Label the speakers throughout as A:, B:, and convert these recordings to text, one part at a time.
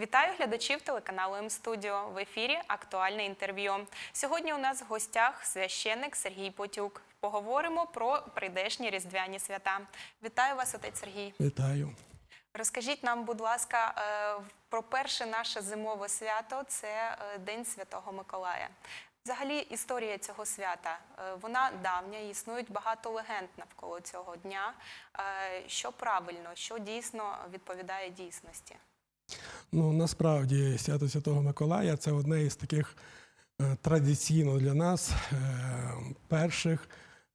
A: Вітаю глядачів телеканалу М-студіо. В ефірі актуальне інтерв'ю. Сьогодні у нас в гостях священник Сергій Потюк. Поговоримо про прийдешні різдвяні свята. Вітаю вас, отець Сергій.
B: Вітаю.
A: Розкажіть нам, будь ласка, е, про перше наше зимове свято це е, День Святого Миколая. Взагалі, історія цього свята е, вона давня, існують багато легенд навколо цього дня. Що правильно, що дійсно відповідає дійсності?
B: Ну насправді свято Святого Миколая це одне із таких е, традиційно для нас е, перших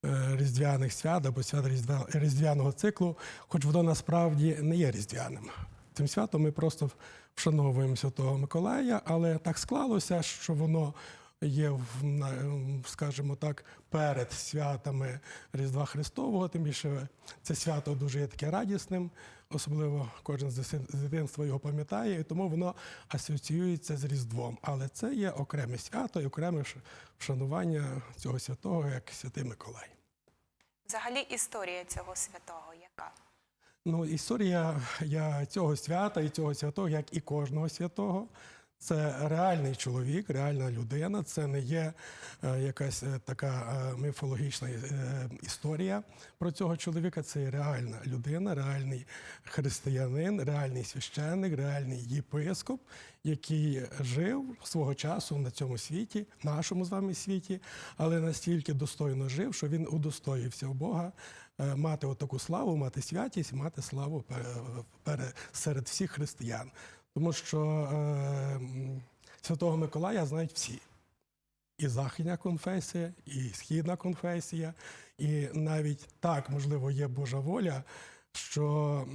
B: е, різдвяних свят або свят різдвяного циклу, хоч воно насправді не є різдвяним. Цим святом ми просто вшановуємо Святого Миколая, але так склалося, що воно є, скажімо так, перед святами Різдва Христового, тим більше це свято дуже є таке радісним, особливо кожен з дитинства його пам'ятає, і тому воно асоціюється з Різдвом. Але це є окреме свято і окреме вшанування цього святого як Святий Миколай.
A: Взагалі, історія цього святого яка?
B: Ну, історія я цього свята і цього святого, як і кожного святого. Це реальний чоловік, реальна людина. Це не є е, якась е, така е, міфологічна історія про цього чоловіка. Це реальна людина, реальний християнин, реальний священник, реальний єпископ, який жив свого часу на цьому світі, нашому з вами світі, але настільки достойно жив, що він удостоївся у Бога мати отаку славу, мати святість, мати славу серед всіх християн. Тому що е, Святого Миколая знають всі. І західна конфесія, і східна конфесія, і навіть так, можливо, є Божа воля, що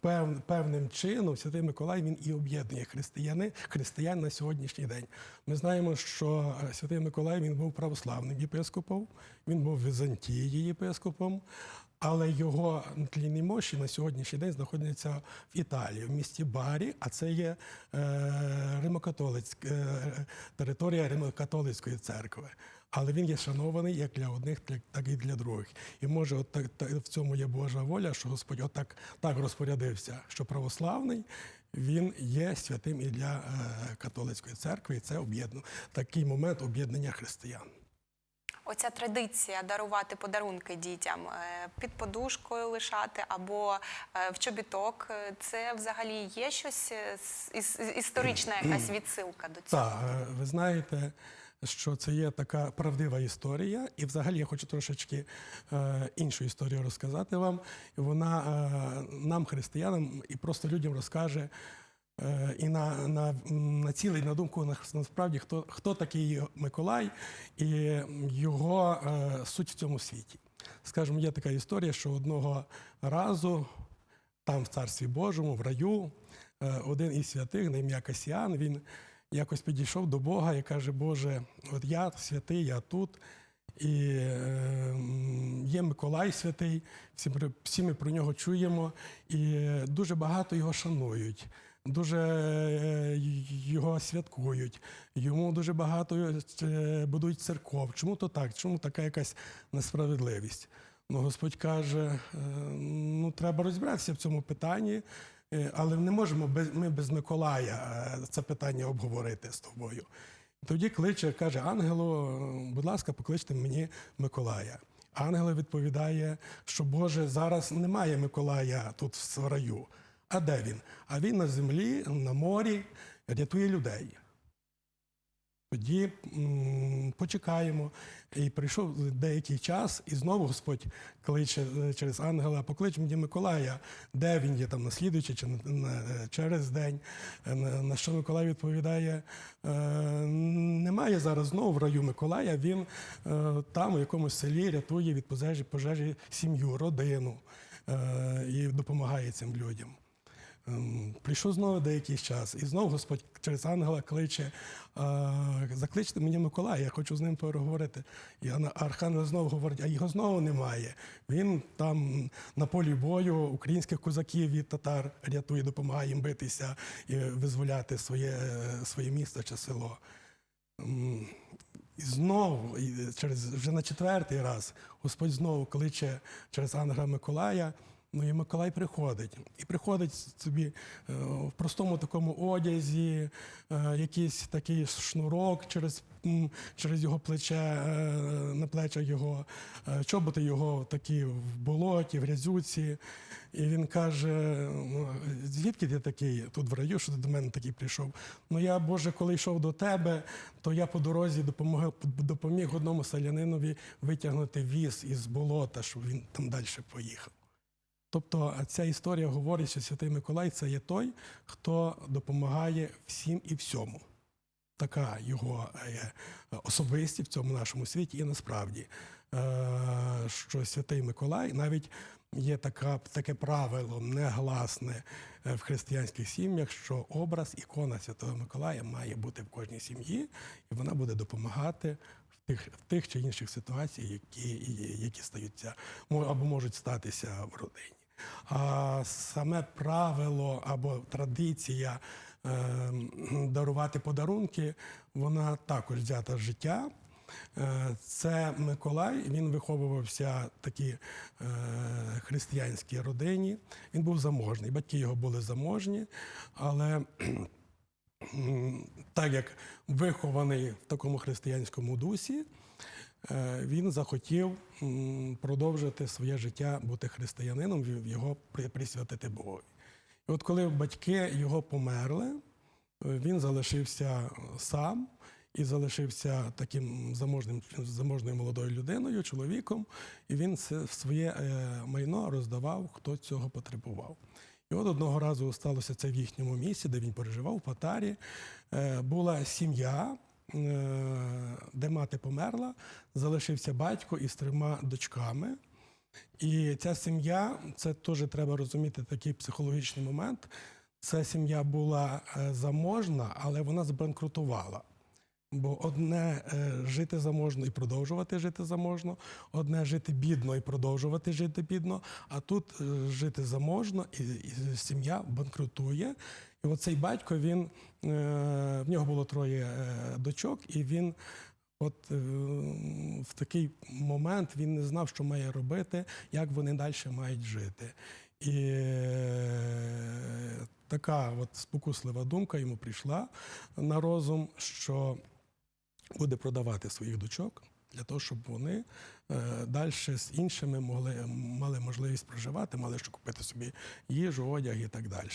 B: пев, певним чином Святий Миколай він і об'єднує християни, християн на сьогоднішній день. Ми знаємо, що е, Святий Миколай він був православним єпископом, він був Візантії єпископом, але його тлінні мощі на сьогоднішній день знаходяться в Італії, в місті Барі, а це є е, е, територія Римокатолицької церкви. Але він є шанований як для одних, так і для других. І може, от так, так, в цьому є Божа воля, що Господь отак так розпорядився, що православний він є святим і для е, католицької церкви, і це об'єднано такий момент об'єднання християн.
A: Оця традиція дарувати подарунки дітям е, під подушкою лишати або е, в чобіток. е, Це взагалі є щось історична якась відсилка до цього.
B: Так, ви знаєте, що це є така правдива історія, і взагалі я хочу трошечки е, іншу історію розказати вам. Вона е, нам, християнам, і просто людям розкаже. Е, І на, на, м, націлить на думку на- насправді, хто, хто такий Миколай і його е, суть в цьому світі. Скажімо, є така історія, що одного разу там в Царстві Божому, в раю, е, один із святих, на ім'я Касіан, він якось підійшов до Бога і каже: Боже, от я святий, я тут. І є Миколай святий, всі ми про нього чуємо, і дуже багато його шанують, дуже е, його святкують, йому дуже багато е, будують церков. Чому то так? Чому така якась несправедливість? Ну, Господь каже: е, ну, треба розібратися в цьому питанні, але не можемо без, ми без Миколая це питання обговорити з тобою. Тоді кличе, каже ангелу, «Е, будь ласка, покличте мені Миколая. Ангел відповідає, що Боже, зараз немає Миколая тут в раю. А де він? А він на землі, на морі, рятує людей. Тоді почекаємо. І прийшов деякий час, і знову Господь кличе е, через ангела, поклич мені Миколая, де він є, там наслідуючи чи на, на- через день. Е, На, на що Миколай відповідає: е, немає зараз знову в раю Миколая, він е, там, у якомусь селі, рятує від пожежі, пожежі сім'ю, родину е, і допомагає цим людям. Ем, Прийшов знову деякий час, і знову Господь через ангела кличе, закличте мені Миколая, я хочу з ним переговорити. І архангел знову говорить, а його знову немає. Він там на полі бою українських козаків від татар рятує, допомагає їм битися і визволяти своє, своє місто чи село. І знову, через вже на четвертий раз, Господь знову кличе через ангела Миколая Ну і Миколай приходить. І приходить собі е, в простому такому одязі, е, якийсь такий шнурок через, через його плече, е, на плечах його, чоботи його такі в болоті, в грязюці. І він каже: ну, звідки ти такий тут в раю, що ти до мене такий прийшов? Ну я, Боже, коли йшов до тебе, то я по дорозі допомог, допоміг одному селянинові витягнути віз із болота, щоб він там далі поїхав. Тобто ця історія говорить, що Святий Миколай це є той, хто допомагає всім і всьому. Така його е, особистість в цьому нашому світі. І насправді, е, що Святий Миколай навіть є така, таке правило негласне е, в християнських сім'ях, що образ, ікона Святого Миколая має бути в кожній сім'ї, і вона буде допомагати в тих, в тих чи інших ситуаціях, які, які стаються або можуть статися в родині. А саме правило або традиція е, дарувати подарунки, вона також взята з життя. Е, Це Миколай, він виховувався в такій е, християнській родині. Він був заможний, батьки його були заможні, але так як вихований в такому християнському дусі, він захотів продовжити своє життя бути християнином, його присвятити Богові. І от коли батьки його померли, е, він залишився сам і залишився таким заможним, заможною молодою людиною, чоловіком, і він своє е, майно роздавав, хто цього потребував. І от одного разу сталося це в їхньому місці, де він переживав, в Патарі. Е, Була сім'я, е, де мати померла, залишився батько із трьома дочками. І ця сім'я, це теж треба розуміти такий психологічний момент. Ця сім'я була е, заможна, але вона збанкрутувала. Бо одне е, жити заможно і продовжувати жити заможно, одне жити бідно і продовжувати жити бідно, а тут е, жити заможно і, і сім'я банкрутує. І оцей батько він е, в нього було троє дочок, і він От в такий момент він не знав, що має робити, як вони далі мають жити. І така от спокуслива думка йому прийшла на розум, що буде продавати своїх дочок для того, щоб вони е, далі з іншими могли, мали можливість проживати, мали що купити собі їжу, одяг і так далі.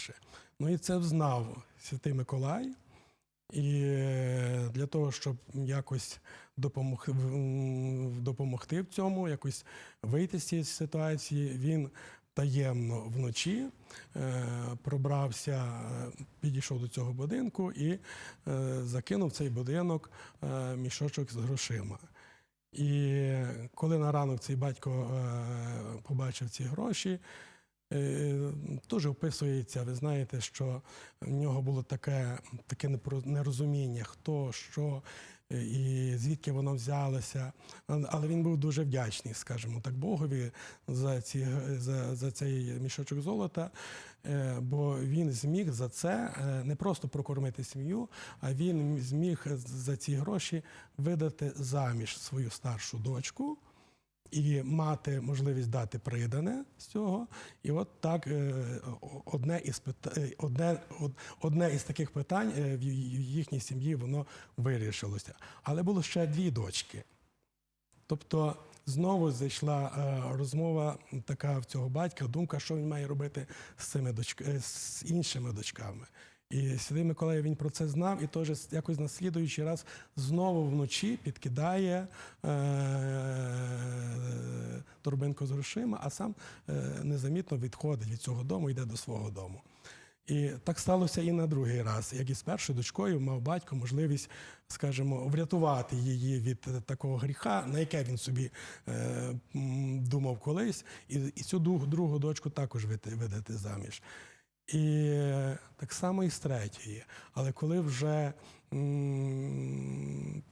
B: Ну і це знав Святий Миколай. І е, для того, щоб якось допомог, допомогти в цьому, якось вийти з цієї ситуації, він таємно вночі е, пробрався, е, підійшов до цього будинку і е, закинув цей будинок мішочок з грошима. І коли на ранок цей батько побачив ці гроші, е, теж описується, ви знаєте, що в нього було таке, таке нерозуміння, хто, що і звідки воно взялося. Але він був дуже вдячний, скажімо так, Богові за, ці, г- за, за цей мішочок золота, е, бо він зміг за це е, не просто прокормити сім'ю, а він зміг за ці гроші видати заміж свою старшу дочку і мати можливість дати придане з цього. І от так е, одне із е, одне, одне із таких питань е, в їхній сім'ї воно вирішилося. Але було ще дві дочки. Тобто знову зайшла розмова така в цього батька, думка, що він має робити з цими дочк... е, з іншими дочками. І Святий Миколай він про це знав, і теж якось на слідуючий раз знову вночі підкидає е- торбинку з грошима, а сам е- незамітно відходить від цього дому, йде до свого дому. І так сталося і на другий раз. Як і з першою дочкою мав батько можливість, скажімо, врятувати її від такого гріха, на яке він собі е, думав колись, і, і цю другу, дочку також видати заміж. І так само і з третьої. Але коли вже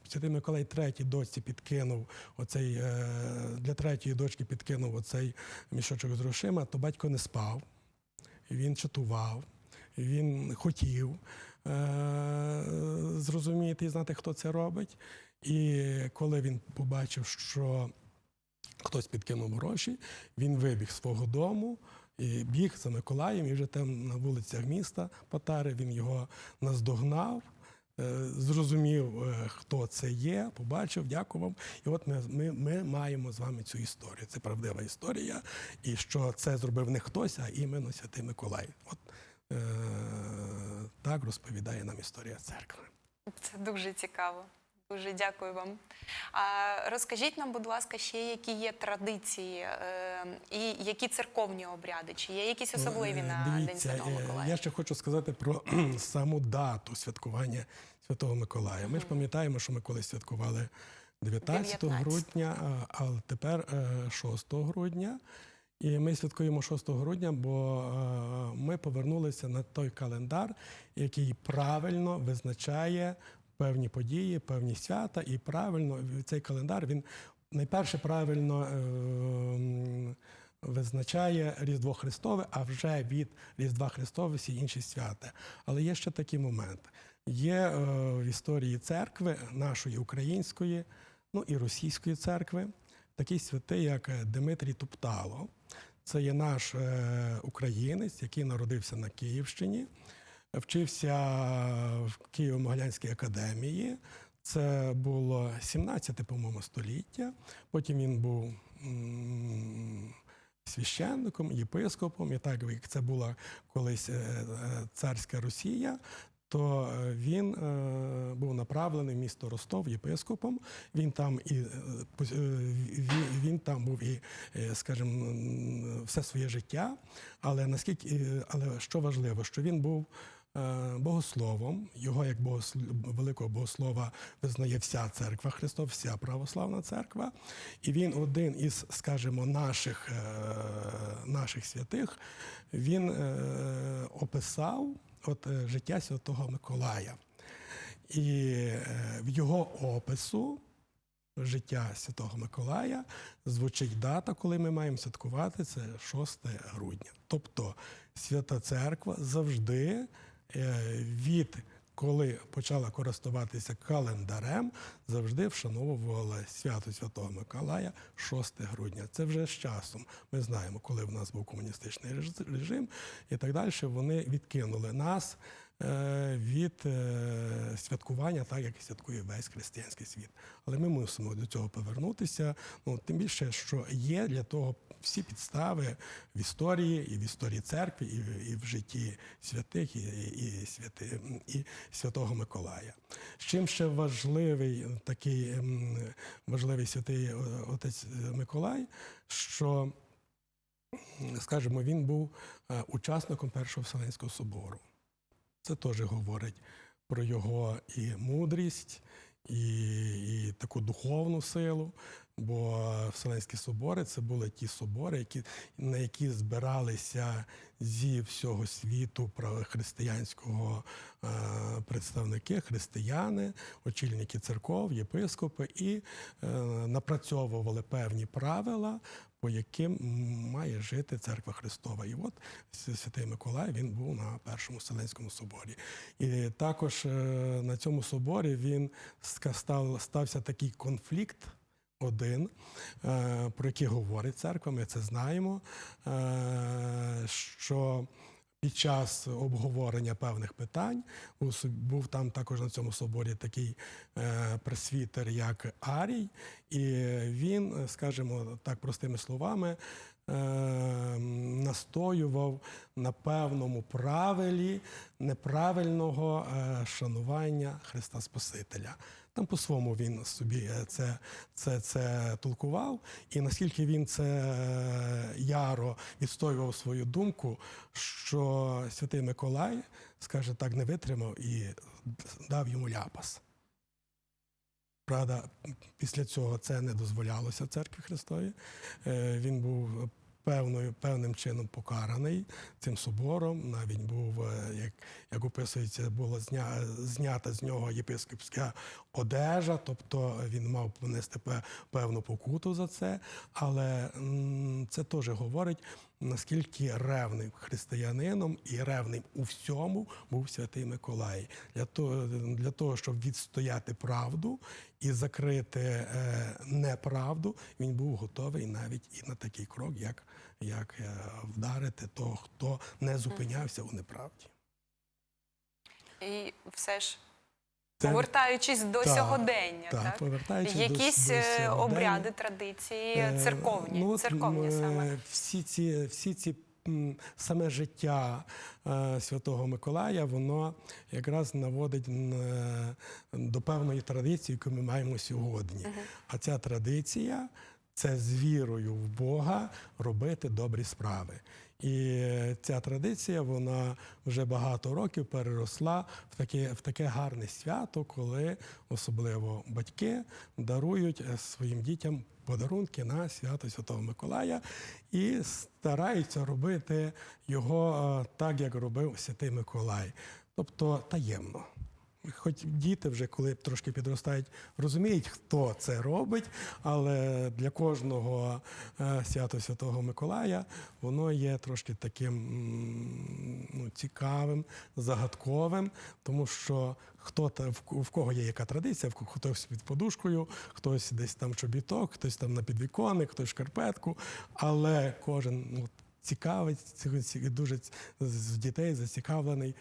B: Святий Миколай третій дочці підкинув оцей, е, для третьої дочки підкинув оцей мішочок з грошима, то батько не спав, він чатував, він хотів е, зрозуміти і знати, хто це робить. І коли він побачив, що хтось підкинув гроші, він вибіг з свого дому, біг за Миколаєм, і вже там на вулицях міста Патари він його наздогнав. е, Зрозумів, е, хто це є, побачив, дякував. І от ми, ми, ми маємо з вами цю історію. Це правдива історія, і що це зробив не хтось, а іменно Святий Миколай. От е, так розповідає нам історія церкви.
A: Це дуже цікаво. Дуже дякую вам. Розкажіть нам, будь ласка, ще які є традиції е, і які церковні обряди, чи є якісь особливі
B: Е,
A: на День Святого
B: е,
A: Миколая?
B: Я ще хочу сказати про саму дату святкування Святого Миколая. Ми ж пам'ятаємо, що ми колись святкували 19
A: 19.
B: грудня, а- тепер е, 6 грудня. І ми святкуємо 6 грудня, бо ми повернулися на той календар, який правильно визначає певні події, певні свята, і правильно цей календар він найперше правильно е, визначає Різдво Христове, а вже від Різдва Христове всі інші свята. Але є ще такий момент. Є е, в історії церкви, нашої української, ну і російської церкви, такий святий, як е, Дмитрій Туптало. Це є наш е, українець, який народився на Київщині, вчився в Києво-Могилянській академії. Це було 17, по-моєму, століття. Потім він був священником, єпископом, і так як це була колись е, е, царська Росія. То е, він був направлений в місто Ростов єпископом. Він там і він, там був і, скажімо, все своє життя. Але наскільки, але що важливо, що він був богословом. Його як богослов, великого богослова визнає вся церква Христова, вся православна церква. І він один із, скажімо, наших, е, наших святих. Він е, описав от, е, життя Святого Миколая. І е, в його опису життя Святого Миколая звучить дата, коли ми маємо святкувати, це 6 грудня. Тобто Свята Церква завжди е, від коли почала користуватися календарем, завжди вшановувала свято Святого Миколая 6 грудня. Це вже з часом. Ми знаємо, коли в нас був комуністичний реж- режим і так далі. Вони відкинули нас е, від е, святкування, так як святкує весь християнський світ. Але ми мусимо до цього повернутися. Ну тим більше, що є для того всі підстави в історії, і в історії церкви, і, і в житті святих, і, і, святи, і святого Миколая. З чим ще важливий такий ем, важливий святий е, отець е, Миколай, що скажімо, він був е, учасником Першого Вселенського собору. Це теж говорить про його і мудрість, і, і таку духовну силу. Бо Вселенські собори це були ті собори, які, на які збиралися зі всього світу християнського е, представники, християни, очільники церков, єпископи, і е, напрацьовували певні правила, по яким має жити церква Христова. І от Святий Миколай він був на першому Вселенському соборі. І також е, на цьому соборі він став, стався такий конфлікт. Один, е, про який говорить церква, ми це знаємо, е, що під час обговорення певних питань був, там також на цьому соборі такий е, пресвітер, як Арій, і він, скажімо так простими словами, настоював на певному правилі неправильного шанування Христа Спасителя. Там по-своєму він собі е, це, це, це толкував, і наскільки він це е, яро відстоював свою думку, що святий Миколай, скаже так, не витримав і дав йому ляпас. Правда, після цього це не дозволялося церкві Христові. Е, Він був певною, певним чином покараний цим собором. Навіть був, е, як, як описується, була зня, знята з нього єпископська одежа, тобто він мав понести пе- певну покуту за це. Але це теж говорить наскільки ревним християнином і ревним у всьому був святий Миколай. Для того, для того щоб відстояти правду і закрити е, неправду, він був готовий навіть і на такий крок, як, як е, вдарити того, хто не зупинявся у неправді.
A: І все ж,
B: Це-
A: повертаючись до
B: Так,
A: сьогодення,
B: так,
A: так?
B: повертаючись
A: якісь
B: до
A: е,
B: сьогодення.
A: обряди, традиції,
B: Е,
A: церковні,
B: ну,
A: церковні саме.
B: е, Всі ці, всі ці саме життя е, Святого Миколая, воно якраз наводить до певної традиції, яку ми маємо сьогодні. А ця традиція це з вірою в Бога робити добрі справи. І ця традиція вона вже багато років переросла в таке, в таке гарне свято, коли особливо батьки дарують е, своїм дітям подарунки на свято Святого Миколая і стараються робити його е, так, як робив Святий Миколай, тобто таємно. Хоч діти вже, коли трошки підростають, розуміють, хто це робить, але для кожного е, свято Святого Миколая воно є трошки таким ну, цікавим, загадковим, тому що хто та в, кого є яка традиція, хтось під подушкою, хтось десь там чобіток, хтось там на підвіконник, хтось шкарпетку, але кожен ну, цікавить, ці- ці- дуже з дітей зацікавлений,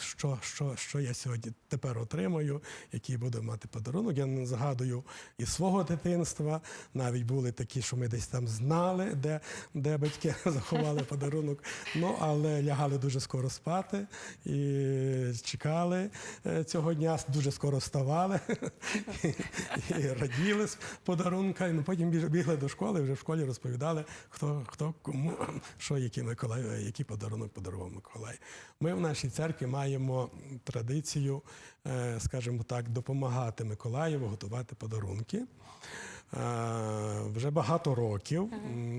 B: що, що, що я сьогодні тепер отримаю, який буду мати подарунок. Я не згадую із свого дитинства. Навіть були такі, що ми десь там знали, де, де батьки заховали подарунок. Ну, але лягали дуже скоро спати і чекали е, цього дня, дуже скоро вставали і раділи з подарунка. Ну, потім бігли до школи, вже в школі розповідали, хто, хто кому, що який, Миколай, який подарунок подарував Миколай. Ми в нашій церкві маємо традицію, е, скажімо так, допомагати Миколаєву готувати подарунки. Е, Вже багато років,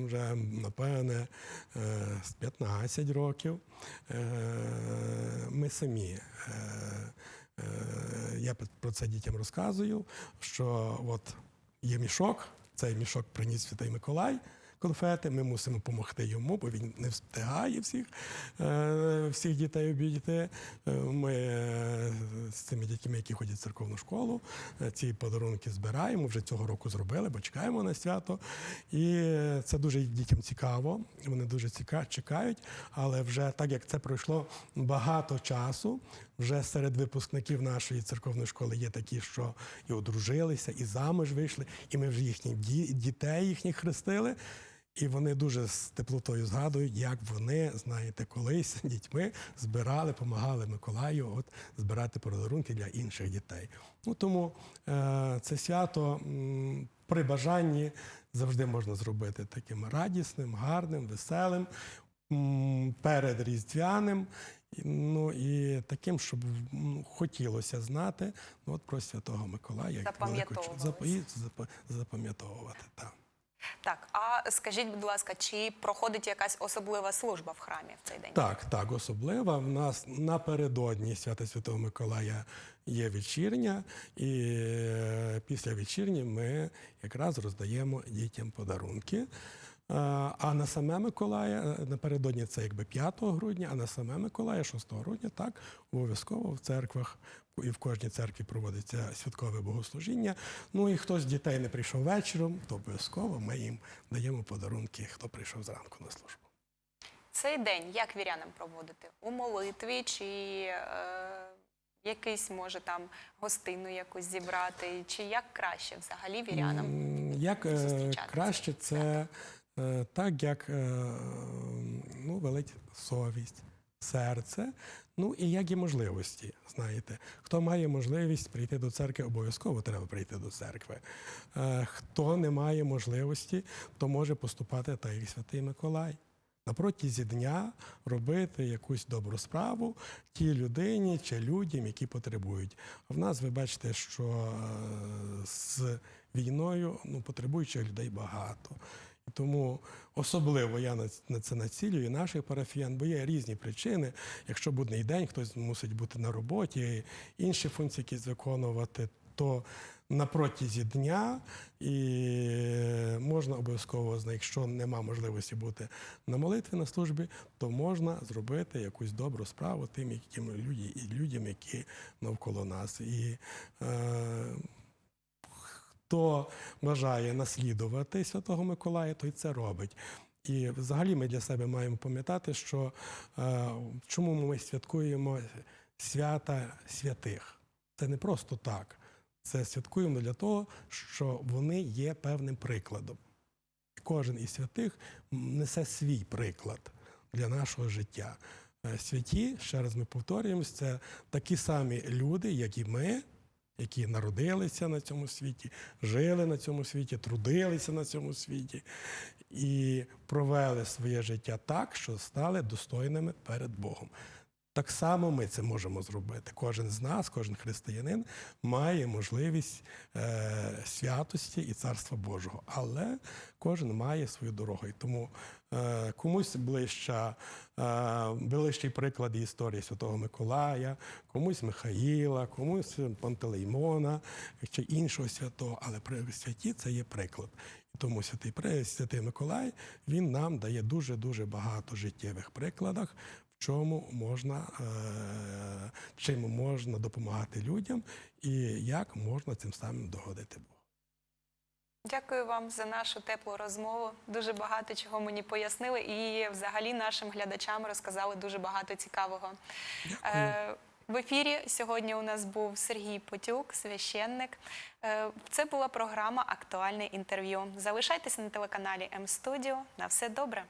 B: вже напевне е, з 15 років. е, Ми самі. е, е, Я про це дітям розказую, що от є мішок, цей мішок приніс Святий Миколай. Конфети, ми мусимо допомогти йому, бо він не встигає всіх, е, всіх дітей обійти. Е, Ми е, з цими дітьми, які ходять в церковну школу, ці подарунки збираємо. Вже цього року зробили, бо чекаємо на свято. І це дуже дітям цікаво. Вони дуже ціка, чекають. Але вже так як це пройшло багато часу, вже серед випускників нашої церковної школи є такі, що і одружилися, і заміж вийшли, і ми вже їхніх ді- дітей їхніх хрестили. І вони дуже з теплотою згадують, як вони, знаєте, колись дітьми збирали, допомагали Миколаю от, збирати подарунки для інших дітей. Ну тому е, це свято м, при бажанні завжди можна зробити таким радісним, гарним, веселим, м, перед Різдвяним. Ну і таким, щоб м, хотілося знати ну, от про Святого Миколая. як велику чу-
A: Запам'ятовувалось.
B: зап- запам'ятовувати. Так.
A: Так, а скажіть, будь ласка, чи проходить якась особлива служба в храмі в цей день?
B: Так, так, особливо. В нас напередодні свята Святого Миколая є вечірня, і е, після вечірні ми якраз роздаємо дітям подарунки. Е, А на саме Миколая, е, напередодні це якби 5 грудня, а на саме Миколая 6 грудня, так, обов'язково в церквах і в кожній церкві проводиться святкове богослужіння. Ну і хто з дітей не прийшов вечором, то обов'язково ми їм даємо подарунки, хто прийшов зранку на службу.
A: Цей день як вірянам проводити? У молитві чи е, якийсь може там гостину якусь зібрати? Чи як краще взагалі вірянам?
B: Як е, краще це так, як е, ну, велить совість, серце, ну і як і можливості. Знаєте, хто має можливість прийти до церкви, обов'язково треба прийти до церкви. Е, Хто не має можливості, то може поступати так, як Святий Миколай. На протязі дня робити якусь добру справу тій людині чи людям, які потребують. А в нас ви бачите, що е, з війною ну, потребуючих людей багато. Тому особливо я на, це націлюю наших парафіян, бо є різні причини. Якщо будний день, хтось мусить бути на роботі, інші функції якісь виконувати. то на протязі дня і можна обов'язково, якщо нема можливості бути на молитві на службі, то можна зробити якусь добру справу тим, яким людям, які навколо нас. І е, хто бажає наслідувати Святого Миколая, той це робить. І взагалі ми для себе маємо пам'ятати, що е, чому ми святкуємо свята святих. Це не просто так. Це святкуємо для того, що вони є певним прикладом. Кожен із святих несе свій приклад для нашого життя. Е, Святі, ще раз ми повторюємось, це такі самі люди, як і ми, які народилися на цьому світі, жили на цьому світі, трудилися на цьому світі і провели своє життя так, що стали достойними перед Богом. Так само ми це можемо зробити. Кожен з нас, кожен християнин має можливість е, святості і царства Божого, але кожен має свою дорогу. І тому комусь ближча, е, ближчий приклад історії Святого Миколая, комусь Михаїла, комусь Пантелеймона чи іншого святого. Але при святі це є приклад. Тому святий, святий Миколай він нам дає дуже дуже багато життєвих прикладах в чому можна, е, чим можна допомагати людям і як можна цим самим догодити Богу.
A: Дякую вам за нашу теплу розмову. Дуже багато чого мені пояснили, і взагалі нашим глядачам розказали дуже багато цікавого. Дякую. В ефірі сьогодні у нас був Сергій Потюк, священник. Е, Це була програма Актуальне інтерв'ю. Залишайтеся на телеканалі М-студіо. На все добре.